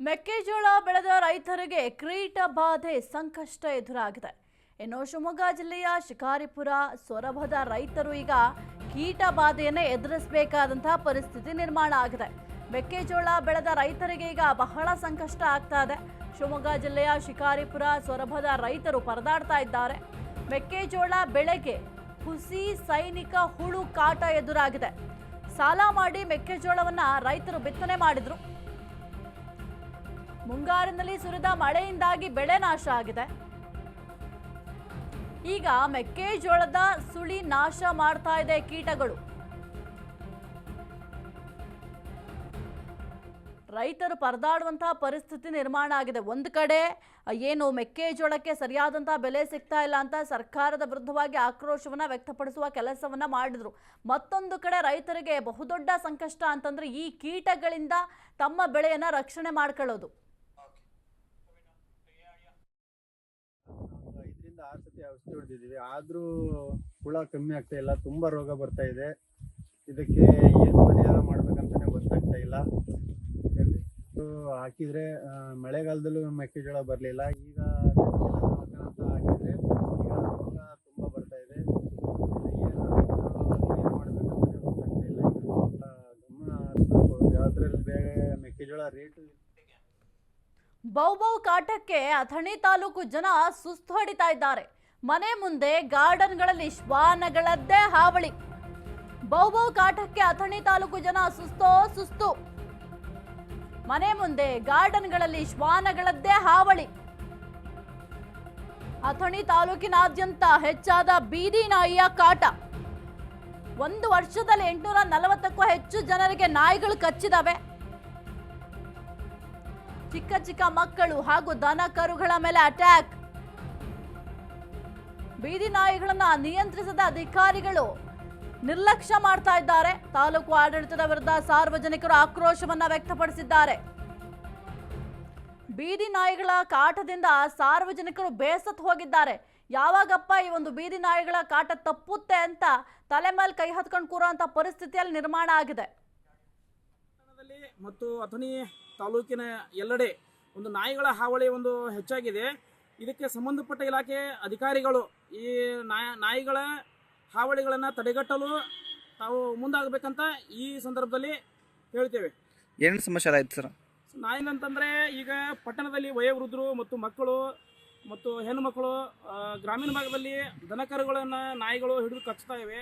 ಮೆಕ್ಕೆಜೋಳ ಬೆಳೆದ ರೈತರಿಗೆ ಕ್ರೀಟ ಬಾಧೆ ಸಂಕಷ್ಟ ಎದುರಾಗಿದೆ. ಇನ್ನು ಶಿವಮೊಗ್ಗ ಜಿಲ್ಲೆಯ ಶಿಕಾರಿಪುರ, ಸೊರಬದ ರೈತರು ಈಗ ಕೀಟ ಬಾಧೆಯನ್ನು ಎದುರಿಸಬೇಕಾದಂತಹ ಪರಿಸ್ಥಿತಿ ನಿರ್ಮಾಣ ಆಗಿದೆ. ಮೆಕ್ಕೆಜೋಳ ಬೆಳೆದ ರೈತರಿಗೆ ಈಗ ಬಹಳ ಸಂಕಷ್ಟ ಆಗ್ತಾ ಇದೆ. ಶಿವಮೊಗ್ಗ ಜಿಲ್ಲೆಯ ಶಿಕಾರಿಪುರ, ಸೊರಬದ ರೈತರು ಪರದಾಡ್ತಾ ಇದ್ದಾರೆ. ಮೆಕ್ಕೆಜೋಳ ಬೆಳೆಗೆ ಹುಸಿ ಸೈನಿಕ ಹುಳು ಕಾಟ ಎದುರಾಗಿದೆ. ಸಾಲ ಮಾಡಿ ಮೆಕ್ಕೆಜೋಳವನ್ನು ರೈತರು ಬಿತ್ತನೆ ಮಾಡಿದ್ರು. ಮುಂಗಾರಿನಲ್ಲಿ ಸುರಿದ ಮಳೆಯಿಂದಾಗಿ ಬೆಳೆ ನಾಶ ಆಗಿದೆ. ಈಗ ಮೆಕ್ಕೆಜೋಳದ ಸುಳಿ ನಾಶ ಮಾಡ್ತಾ ಇದೆ ಕೀಟಗಳು. ರೈತರು ಪರದಾಡುವಂತಹ ಪರಿಸ್ಥಿತಿ ನಿರ್ಮಾಣ ಆಗಿದೆ. ಒಂದು ಕಡೆ ಏನು ಮೆಕ್ಕೆಜೋಳಕ್ಕೆ ಸರಿಯಾದಂತಹ ಬೆಲೆ ಸಿಗ್ತಾ ಇಲ್ಲ ಅಂತ ಸರ್ಕಾರದ ವಿರುದ್ಧವಾಗಿ ಆಕ್ರೋಶವನ್ನ ವ್ಯಕ್ತಪಡಿಸುವ ಕೆಲಸವನ್ನ ಮಾಡಿದ್ರು. ಮತ್ತೊಂದು ಕಡೆ ರೈತರಿಗೆ ಬಹುದೊಡ್ಡ ಸಂಕಷ್ಟ ಅಂತಂದ್ರೆ ಈ ಕೀಟಗಳಿಂದ ತಮ್ಮ ಬೆಳೆಯನ್ನ ರಕ್ಷಣೆ ಮಾಡ್ಕೊಳ್ಳೋದು. ಔಷಧಿ ಹೊಡೆದಿದ್ದೀವಿ ಆದರೂ ಹುಳ ಕಮ್ಮಿ ಆಗ್ತಾ ಇಲ್ಲ, ತುಂಬ ರೋಗ ಬರ್ತಾ ಇದೆ. ಇದಕ್ಕೆ ಏನು ಪರಿಹಾರ ಮಾಡ್ಬೇಕಂತಾನೆ ಗೊತ್ತಾಗ್ತಾ ಇಲ್ಲ. ಹಾಕಿದ್ರೆ ಮಳೆಗಾಲದಲ್ಲೂ ಮೆಕ್ಕೆಜೋಳ ಬರಲಿಲ್ಲ. ಈಗ ಹಾಕಿದರೆ, ಈಗ ರೋಗ ತುಂಬ ಬರ್ತಾ ಇದೆ. ಬೌಬೌ ಕಾಟಕ್ಕೆ ಅಥಣಿ ತಾಲೂಕು ಜನ ಸುಸ್ತು ಹೊಡಿತಾ ಇದ್ದಾರೆ. ಮನೆ ಮುಂದೆ ಗಾರ್ಡನ್ಗಳಲ್ಲಿ ಶ್ವಾನಗಳದ್ದೇ ಹಾವಳಿ. ಬೌಬೋ ಕಾಟಕ್ಕೆ ಅಥಣಿ ತಾಲೂಕು ಜನ ಸುಸ್ತೋ ಸುಸ್ತು. ಮನೆ ಮುಂದೆ ಗಾರ್ಡನ್ಗಳಲ್ಲಿ ಶ್ವಾನಗಳದ್ದೇ ಹಾವಳಿ. ಅಥಣಿ ತಾಲೂಕಿನಾದ್ಯಂತ ಹೆಚ್ಚಾದ ಬೀದಿ ನಾಯಿಯ ಕಾಟ. ಒಂದು ವರ್ಷದಲ್ಲಿ ಎಂಟುನೂರ ನಲವತ್ತಕ್ಕೂ ಹೆಚ್ಚು ಜನರಿಗೆ ನಾಯಿಗಳು ಕಚ್ಚಿದವೆ. ಚಿಕ್ಕ ಚಿಕ್ಕ ಮಕ್ಕಳು ಹಾಗೂ ದನ ಕರುಗಳ ಮೇಲೆ ಅಟ್ಯಾಕ್. ಬೀದಿ ನಾಯಿಗಳನ್ನ ನಿಯಂತ್ರಿಸದ ಅಧಿಕಾರಿಗಳು ನಿರ್ಲಕ್ಷ್ಯ ಮಾಡ್ತಾ ಇದ್ದಾರೆ. ತಾಲೂಕು ಆಡಳಿತದ ವಿರುದ್ಧ ಸಾರ್ವಜನಿಕರು ಆಕ್ರೋಶವನ್ನ ವ್ಯಕ್ತಪಡಿಸಿದ್ದಾರೆ. ಬೀದಿ ನಾಯಿಗಳ ಕಾಟದಿಂದ ಸಾರ್ವಜನಿಕರು ಬೇಸತ್ತು ಹೋಗಿದ್ದಾರೆ. ಯಾವಾಗಪ್ಪ ಈ ಒಂದು ಬೀದಿ ನಾಯಿಗಳ ಕಾಟ ತಪ್ಪುತ್ತೆ ಅಂತ ತಲೆ ಮೇಲೆ ಕೈ ಹತ್ಕೊಂಡು ಕೂರುವಂತ ಪರಿಸ್ಥಿತಿಯಲ್ಲಿ ನಿರ್ಮಾಣ ಆಗಿದೆ. ಮತ್ತು ಅಥಣಿ ತಾಲೂಕಿನ ಎಲ್ಲೆಡೆ ಒಂದು ನಾಯಿಗಳ ಹಾವಳಿ ಒಂದು ಹೆಚ್ಚಾಗಿದೆ. ಇದಕ್ಕೆ ಸಂಬಂಧಪಟ್ಟ ಇಲಾಖೆ ಅಧಿಕಾರಿಗಳು ಈ ನಾಯ ನಾಯಿಗಳ ಹಾವಳಿಗಳನ್ನು ತಡೆಗಟ್ಟಲು ತಾವು ಮುಂದಾಗಬೇಕಂತ ಈ ಸಂದರ್ಭದಲ್ಲಿ ಹೇಳ್ತೇವೆ. ಏನು ಸಮಸ್ಯೆ ಆಯ್ತು ಸರ್? ನಾಯಿಲ್ ಅಂತಂದರೆ ಈಗ ಪಟ್ಟಣದಲ್ಲಿ ವಯೋವೃದ್ಧರು ಮತ್ತು ಮಕ್ಕಳು ಮತ್ತು ಹೆಣ್ಣು ಮಕ್ಕಳು ಗ್ರಾಮೀಣ ಭಾಗದಲ್ಲಿ ದನಕರುಗಳನ್ನು ನಾಯಿಗಳು ಹಿಡಿದು ಕಚ್ತಾ ಇವೆ.